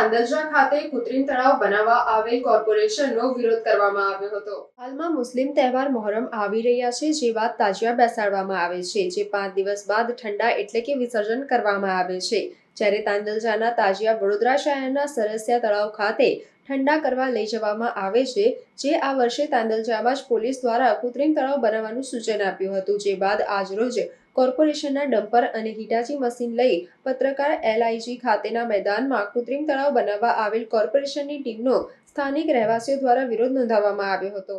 તાંદલજા ખાતે કૃત્રિમ તળાવ બનાવવા આવેલ કોર્પોરેશનનો વિરોધ કરવામાં આવ્યો હતો. હાલમાં મુસ્લિમ તહેવાર મોહરમ આવી રહ્યા છે, જે બાદ તાજિયા બેસાડવામાં આવે છે, જે પાંચ દિવસ બાદ ઠંડા એટલે કે વિસર્જન કરવામાં આવે છે. જ્યારે તાંદલજાના તાજિયા વડોદરા શહેરના સરસિયા તળાવ ખાતે ઠંડા કરવા લઈ જવામાં આવે છે, જે આ વર્ષે તાંદલજામાં જ પોલીસ દ્વારા કૃત્રિમ તળાવ બનાવવાનું સૂચન આપ્યું હતું, જે બાદ આજરોજ કોર્પોરેશનના ડમ્પર અને હિટાચી મશીન લઈ પત્રકાર એલઆઈજી ખાતેના મેદાનમાં કૃત્રિમ તળાવ બનાવવા આવેલ કોર્પોરેશનની ટીમનો સ્થાનિક રહેવાસીઓ દ્વારા વિરોધ નોંધાવવામાં આવ્યો હતો.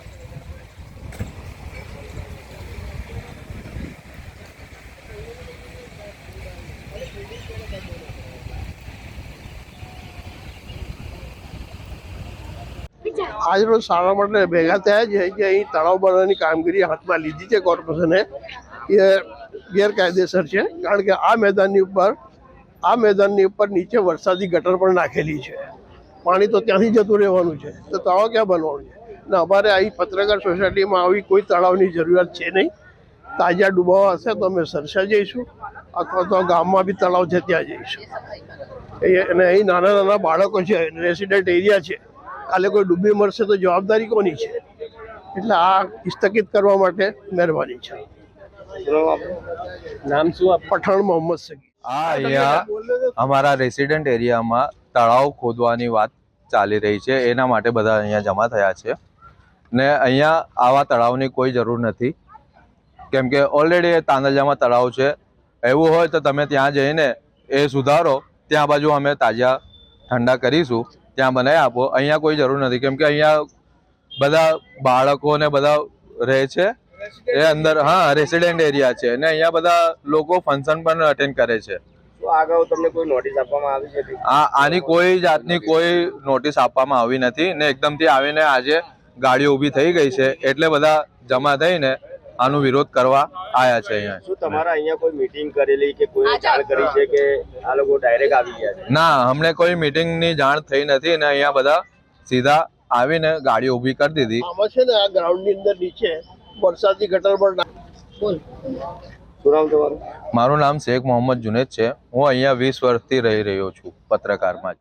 આજ રોજ સારા માટે ભેગા થયા છે કે અહીં તળાવ બનાવવાની કામગીરી હાથમાં લીધી છે કોર્પોરેશને, એ ગેરકાયદેસર છે, કારણ કે આ મેદાનની ઉપર, આ મેદાનની ઉપર નીચે વરસાદી ગટર પણ નાખેલી છે. પાણી તો ત્યાંથી જતું રહેવાનું છે, તો તળાવ ક્યાં બનવાનું છે? ને અમારે અહીં પત્રકાર સોસાયટીમાં આવી કોઈ તળાવની જરૂરિયાત છે નહીં. તાજા ડૂબાવા હશે તો અમે સરસા જઈશું, અથવા તો ગામમાં બી તળાવ છે ત્યાં જઈશું અને અહીં નાના નાના બાળકો છે રેસિડેન્ટ એરિયા છે. કાલે કોઈ ડૂબી મરશે તો જવાબદારી કોની છે? એટલે આ સ્થગિત કરવા માટે મહેરબાની છે. નામ શું આપ પઠાણ મોહમ્મદ સગી. આ અહીંયા અમારા રેસિડેન્ટ એરિયામાં તળાવ ખોદવાની વાત ચાલી રહી છે. એના માટે બધા અહીંયા જમા થયા છે. ને અહીંયા આવા તળાવની કોઈ જરૂર નથી. કેમ કે ઓલરેડી તાંદલજામાં તળાવ છે. એવું હોય તો તમે ત્યાં જઈને એ સુધારો. ત્યાં બાજુ અમે તાજા ઠંડા કરીશું. ત્યાં બનાવી આપો. અહીંયા કોઈ જરૂર નથી. કેમ કે અહીંયા બધા બાળકો ને બધા રહે છે. એ અંદર હા રેસિડેન્ટ એરિયા છે. ને અહીંયા બધા લોકો ફંક્શન પણ અટેન્ડ કરે છે. શું તમને કોઈ નોટિસ આપવામાં આવી છે આ આની કોઈ જાતની કોઈ નોટિસ આપવામાં આવી નથી ને એકદમથી આવીને આજે ગાડીઓ ઊભી થઈ ગઈ છે. એટલે બધા જમા થઈને આનો વિરોધ કરવા આયા છે અહીંયા. શું તમારા અહીંયા કોઈ મીટિંગ કરેલી કે કોઈ જાણ કરી છે કે આ લોકો ડાયરેક્ટ આવી ગયા છે? ના અમને કોઈ મીટિંગની જાણ થઈ નથી ને અહીંયા બધા સીધા આવીને ગાડી ઊભી કરી દીધી. આમાં છે ને આ ગ્રાઉન્ડની અંદર નીચે વરસાદી ગટર તમારું? મારું નામ શેખ મોહમ્મદ જુનેદ છે. હું અહીંયા વીસ વર્ષથી રહી રહ્યો છું પત્રકારમાં. જ